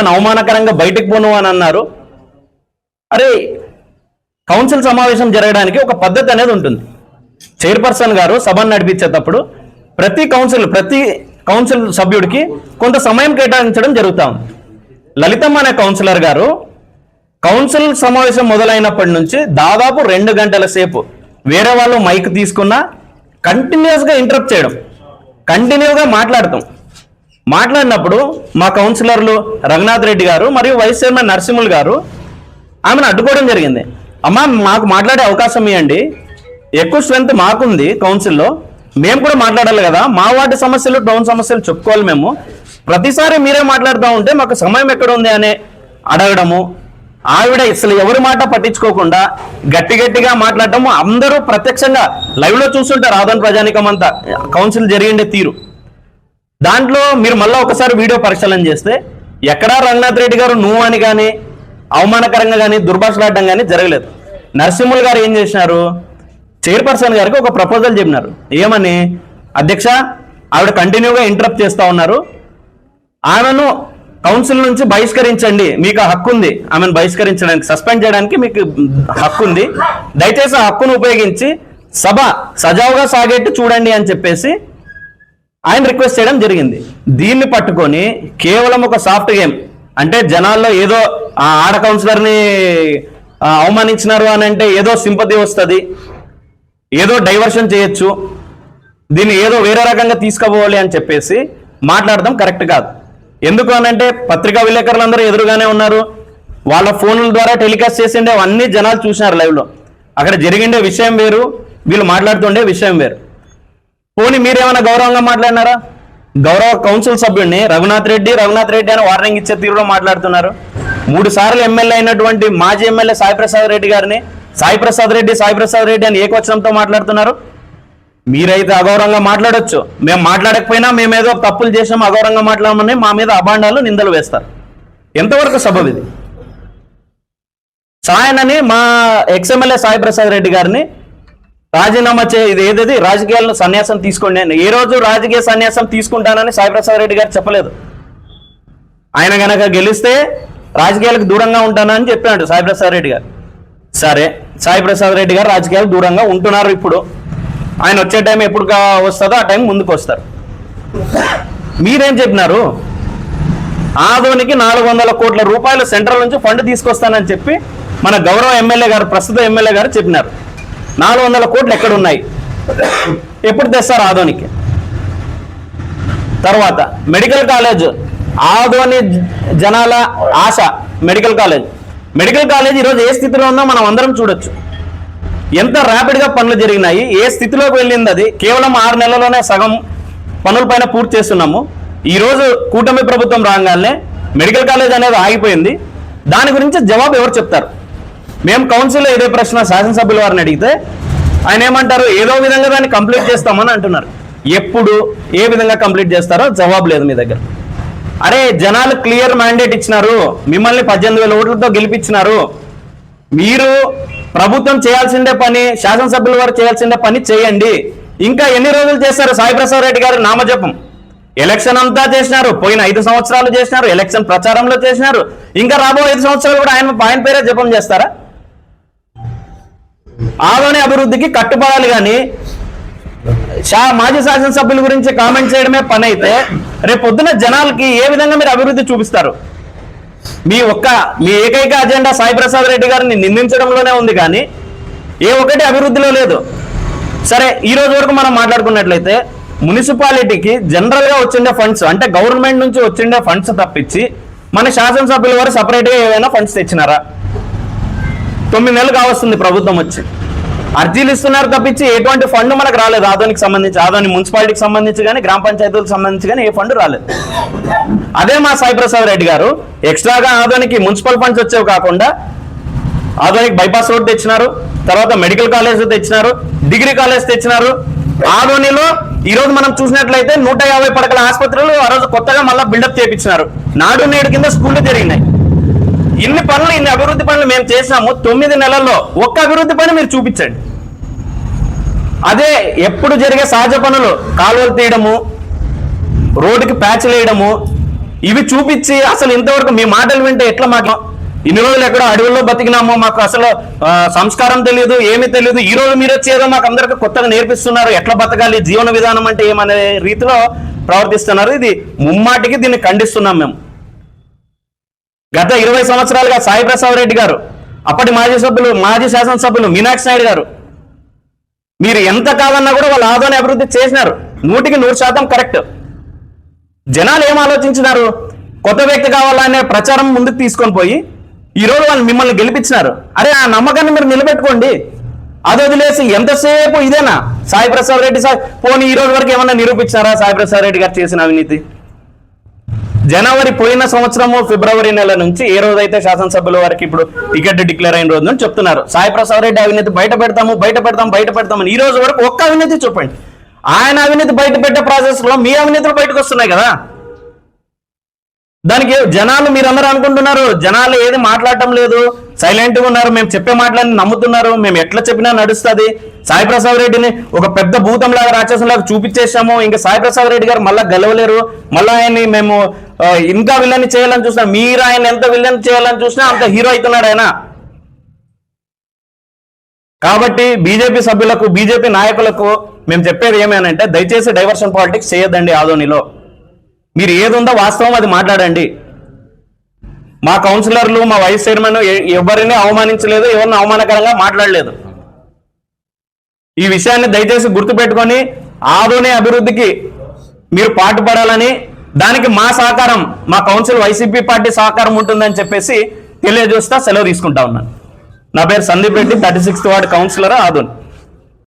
ఆమెను అవమానకరంగా బయటకు పోను అని అన్నారు. అరే కౌన్సిల్ సమావేశం జరగడానికి ఒక పద్ధతి అనేది ఉంటుంది. చైర్పర్సన్ గారు సభను నడిపించేటప్పుడు ప్రతి కౌన్సిల్ ప్రతి కౌన్సిల్ సభ్యుడికి కొంత సమయం కేటాయించడం జరుగుతూ ఉంది. లలితమ్మ అనే కౌన్సిలర్ గారు కౌన్సిల్ సమావేశం మొదలైనప్పటి నుంచి దాదాపు రెండు గంటల సేపు వేరే వాళ్ళు మైక్ తీసుకున్నా కంటిన్యూస్గా ఇంటరప్ట్ చేయడం కంటిన్యూగా మాట్లాడతాం. మాట్లాడినప్పుడు మా కౌన్సిలర్లు రఘునాథ్ రెడ్డి గారు మరియు వైస్ చైర్మన్ నరసింహులు గారు ఆమెను అడ్డుకోవడం జరిగింది. అమ్మా మాకు మాట్లాడే అవకాశం ఇవ్వండి ఎక్కువ స్ట్రెంత్ మాకుంది కౌన్సిల్లో. మేము కూడా మాట్లాడాలి కదా. మా వార్డు సమస్యలు టౌన్ సమస్యలు చెప్పుకోవాలి మేము. ప్రతిసారి మీరే మాట్లాడుతూ ఉంటే మాకు సమయం ఎక్కడ ఉంది అని అడగడము ఆవిడ అసలు ఎవరి మాట పట్టించుకోకుండా గట్టి గట్టిగా మాట్లాడటము అందరూ ప్రత్యక్షంగా లైవ్లో చూస్తుంటారు ఆదోన్ ప్రజానికం అంతా కౌన్సిల్ జరిగిండే తీరు. దాంట్లో మీరు మళ్ళీ ఒకసారి వీడియో పరిశీలన చేస్తే ఎక్కడా రంగనాథ్ రెడ్డి గారు నువ్వు అని కానీ అవమానకరంగా కానీ దుర్భాషలాడడం కానీ జరగలేదు. నరసింహులు గారు ఏం చేసినారు? చైర్పర్సన్ గారికి ఒక ప్రపోజల్ చెప్పినారు. ఏమని? అధ్యక్ష ఆవిడ కంటిన్యూగా ఇంటరప్ట్ చేస్తూ ఉన్నారు. ఆమెను కౌన్సిల్ నుంచి బహిష్కరించండి. మీకు ఆ హక్కు ఉంది. ఆమెను బహిష్కరించడానికి సస్పెండ్ చేయడానికి మీకు హక్కు ఉంది. దయచేసి ఆ హక్కును ఉపయోగించి సభ సజావుగా సాగేట్టు చూడండి అని చెప్పేసి ఆయన రిక్వెస్ట్ చేయడం జరిగింది. దీన్ని పట్టుకొని కేవలం ఒక సాఫ్ట్ గేమ్ అంటే జనాల్లో ఏదో ఆ ఆడ కౌన్సిలర్ని అవమానించినారు అని అంటే ఏదో సింపతి వస్తుంది. ఏదో డైవర్షన్ చేయొచ్చు. దీన్ని ఏదో వేరే రకంగా తీసుకుపోవాలి అని చెప్పేసి మాట్లాడడం కరెక్ట్ కాదు. ఎందుకు అనంటే పత్రికా విలేకరులందరూ ఎదురుగానే ఉన్నారు. వాళ్ళ ఫోన్ల ద్వారా టెలికాస్ట్ చేసిండే అన్ని జనాలు చూసినారు లైవ్లో అక్కడ జరిగిండే విషయం వేరు వీళ్ళు మాట్లాడుతుండే విషయం వేరు. పోనీ మీరేమైనా గౌరవంగా మాట్లాడినారా? గౌరవ కౌన్సిల్ సభ్యుడిని రఘునాథ్ రెడ్డి రఘునాథ్ రెడ్డి అని వార్నింగ్ ఇచ్చే తీరులో మాట్లాడుతున్నారు. మూడు సార్లు ఎమ్మెల్యే అయినటువంటి మాజీ ఎమ్మెల్యే సాయిప్రసాద్ రెడ్డి గారిని సాయిప్రసాద్ రెడ్డి సాయిప్రసాద్ రెడ్డి అని ఏకవచనంతో మాట్లాడుతున్నారు. మీరైతే అగౌరవంగా మాట్లాడొచ్చు. మేము మాట్లాడకపోయినా మేమేదో తప్పులు చేసాం అగౌరవంగా మాట్లాడమని మా మీద అభాండాలు నిందలు వేస్తారు. ఎంతవరకు సబబు ఇది? సాయనని మా ఎక్స్ఎమ్మెల్యే సాయి ప్రసాద్ రెడ్డి గారిని రాజీనామా చే ఇది ఏదది? రాజకీయాలను సన్యాసం తీసుకోండి నేను ఏ రోజు రాజకీయ సన్యాసం తీసుకుంటానని సాయిప్రసాద్ రెడ్డి గారు చెప్పలేదు. ఆయన గనక గెలిస్తే రాజకీయాలకు దూరంగా ఉంటానని చెప్పాడు సాయిప్రసాద్ రెడ్డి గారు. సరే సాయిప్రసాద్ రెడ్డి గారు రాజకీయాలకు దూరంగా ఉంటున్నారు ఇప్పుడు. ఆయన వచ్చే టైం ఎప్పుడు కా- వస్తుందో ఆ టైం ముందుకు వస్తారు. మీరేం చెప్పినారు? ఆదోనికి నాలుగు వందల కోట్ల రూపాయలు సెంట్రల్ నుంచి ఫండ్ తీసుకొస్తానని చెప్పి మన గౌరవ ఎమ్మెల్యే గారు ప్రస్తుత ఎమ్మెల్యే గారు చెప్పినారు. నాలుగు వందల కోట్లు ఎక్కడ ఉన్నాయి ఎప్పుడు తెస్తారు ఆదోనికి తర్వాత మెడికల్ కాలేజ్ ఆదోని జనాల ఆశ మెడికల్ కాలేజ్. మెడికల్ కాలేజ్ ఈరోజు ఏ స్థితిలో ఉందో మనం అందరం చూడొచ్చు. ఎంత ర్యాపిడ్గా పనులు జరిగినాయి ఏ స్థితిలోకి వెళ్ళింది అది? కేవలం ఆరు నెలల్లోనే సగం పనుల పైన పూర్తి చేస్తున్నాము. ఈరోజు కూటమి ప్రభుత్వం రాగానే మెడికల్ కాలేజ్ అనేది ఆగిపోయింది. దాని గురించి జవాబు ఎవరు చెప్తారు? మేము కౌన్సిల్లో ఇదే ప్రశ్న శాసనసభ్యుల వారిని అడిగితే ఆయన ఏమంటారు? ఏదో విధంగా దాన్ని కంప్లీట్ చేస్తామని అంటున్నారు. ఎప్పుడు ఏ విధంగా కంప్లీట్ చేస్తారో జవాబు లేదు మీ దగ్గర. అరే జనాలు క్లియర్ మ్యాండేట్ ఇచ్చినారు. మిమ్మల్ని పద్దెనిమిది వేల ఓట్లతో గెలిపించినారు. మీరు ప్రభుత్వం చేయాల్సిందే పని శాసనసభ్యుల వారు చేయాల్సిందే పని చేయండి. ఇంకా ఎన్ని రోజులు చేస్తారు? సాయి ప్రసాద్ రెడ్డి గారు నామజపం. ఎలక్షన్ అంతా చేసినారు. పోయిన ఐదు సంవత్సరాలు చేసినారు. ఎలక్షన్ ప్రచారంలో చేసినారు. ఇంకా రాబో ఐదు సంవత్సరాలు కూడా ఆయన ఆయన పేరే జపం చేస్తారా? ఆదోని అభివృద్ధికి కట్టుబడాలి కానీ షా మాజీ శాసనసభ్యుల గురించి కామెంట్ చేయడమే పని అయితే రేపు పొద్దున జనాలకి ఏ విధంగా మీరు అభివృద్ధి చూపిస్తారు? మీ ఒక్క మీ ఏకైక అజెండా సాయి ప్రసాద్ రెడ్డి గారిని నిందించడంలోనే ఉంది కానీ ఏ ఒక్కటి అభివృద్ధిలో లేదు. సరే ఈ రోజు వరకు మనం మాట్లాడుకున్నట్లయితే మున్సిపాలిటీకి జనరల్గా వచ్చిండే ఫండ్స్ అంటే గవర్నమెంట్ నుంచి వచ్చిండే ఫండ్స్ తప్పించి మన శాసనసభ్యుల వారు సపరేట్గా ఏవైనా ఫండ్స్ తెచ్చినారా? తొమ్మిది నెలలు కావస్తుంది ప్రభుత్వం వచ్చి. అర్జీలు ఇస్తున్నారు తప్పించి ఎటువంటి ఫండ్ మనకు రాలేదు. ఆదోనికి సంబంధించి ఆదోని మున్సిపాలిటీకి సంబంధించి కానీ గ్రామ పంచాయతీలకు సంబంధించి కానీ ఏ ఫండ్ రాలేదు. అదే మా సాయిప్రసాద్ రెడ్డి గారు ఎక్స్ట్రాగా ఆదోనికి మున్సిపల్ ఫండ్స్ వచ్చేవి కాకుండా ఆదోనికి బైపాస్ రోడ్ తెచ్చినారు తర్వాత మెడికల్ కాలేజ్ తెచ్చినారు డిగ్రీ కాలేజ్ తెచ్చినారు. ఆదోనిలో ఈ రోజు మనం చూసినట్లయితే నూట యాభై పడకల ఆసుపత్రులు ఆ రోజు కొత్తగా మళ్ళీ బిల్డప్ చేయించినారు నాడు నేడు కింద స్కూళ్ళు జరిగినాయి ఇన్ని పనులు ఇన్ని అభివృద్ధి పనులు మేము చేసాము తొమ్మిది నెలల్లో ఒక్క అభివృద్ధి పని మీరు చూపించండి. అదే ఎప్పుడు జరిగే సహజ పనులు కాలువలు తీయడము రోడ్డుకి ప్యాచ్లు వేయడము ఇవి చూపించి అసలు ఇంతవరకు మీ మాటలు వింటే ఎట్లా మాకు ఇన్ని రోజులు ఎక్కడో అడవుల్లో బతికినామో మాకు అసలు సంస్కారం తెలియదు ఏమీ తెలియదు. ఈ రోజు మీరు వచ్చేదో మాకు అందరికి కొత్తగా నేర్పిస్తున్నారు ఎట్లా బతకాలి జీవన విధానం అంటే ఏమనే రీతిలో ప్రవర్తిస్తున్నారు. ఇది ముమ్మాటికి దీన్ని ఖండిస్తున్నాం మేము. గత ఇరవై సంవత్సరాలుగా సాయి ప్రసాద్ రెడ్డి గారు అప్పటి మాజీ సభ్యులు మాజీ శాసనసభ్యులు మీనాక్షి నాయుడు గారు మీరు ఎంత కాదన్నా కూడా వాళ్ళ ఆదోని అభివృద్ధి చేసినారు. నూటికి నూరు శాతం కరెక్ట్. జనాలు ఏం ఆలోచించినారు? కొత్త వ్యక్తి కావాలనే ప్రచారం ముందుకు తీసుకొని పోయి ఈ రోజు వాళ్ళు మిమ్మల్ని గెలిపించినారు. అరే ఆ నమ్మకాన్ని మీరు నిలబెట్టుకోండి. అది వదిలేసి ఎంతసేపు ఇదేనా? సాయి ప్రసాద్ రెడ్డి సార్ పోనీ ఈ రోజు వరకు ఏమన్నా నిరూపించారా సాయి ప్రసాద్ రెడ్డి గారు చేసిన అవినీతి? జనవరి పోయిన సంవత్సరము ఫిబ్రవరి నెల నుంచి ఏ రోజైతే శాసనసభ్యుల వారికి ఇప్పుడు టికెట్ డిక్లేర్ అయిన రోజు నుంచి చెప్తున్నారు. సాయి ప్రసాద్ రెడ్డి అవినీతి బయట పెడతాము బయట పెడతాం బయట పెడతామని ఈ రోజు వరకు ఒక్క అవినీతి చూపండి. ఆయన అవినీతి బయట పెట్టే ప్రాసెస్లో మీ అవినీతులు బయటకు వస్తున్నాయి కదా. దానికి జనాలు మీరందరూ అనుకుంటున్నారు జనాలు ఏది మాట్లాడటం లేదు. సైలెంట్గా ఉన్నారు మేము చెప్పే మాటలని నమ్ముతున్నారు మేము ఎట్లా చెప్పినా నడుస్తుంది. సాయిప్రసాద్ రెడ్డిని ఒక పెద్ద భూతం లాగా లాగా చూపించేసాము ఇంకా సాయిప్రసాద్ రెడ్డి గారు మళ్ళా గెలవలేరు. మళ్ళీ ఆయన్ని మేము ఇంకా విలన్ చేయాలని చూసినా మీరు ఆయన ఎంత విలన్ చేయాలని చూసినా అంత హీరో అవుతున్నాడు ఆయన. కాబట్టి బీజేపీ సభ్యులకు బీజేపీ నాయకులకు మేము చెప్పేది ఏమేనంటే దయచేసి డైవర్షన్ పాలిటిక్స్ చేయొద్దండి ఆదోనిలో. మీరు ఏదుందో వాస్తవం అది మాట్లాడండి. మా కౌన్సిలర్లు మా వైస్ చైర్మన్ ఎ- ఎవరిని అవమానించలేదు ఎవరిని అవమానకరంగా మాట్లాడలేదు. ఈ విషయాన్ని దయచేసి గుర్తుపెట్టుకొని ఆదునే అభివృద్ధికి మీరు పాటుపడాలని దానికి మా సహకారం మా కౌన్సిల్ వైసీపీ పార్టీ సహకారం ఉంటుందని చెప్పేసి తెలియజేస్తా సెలవు తీసుకుంటా ఉన్నాను. నా పేరు Sandeep Reddy thirty sixth ward councillor Adoni.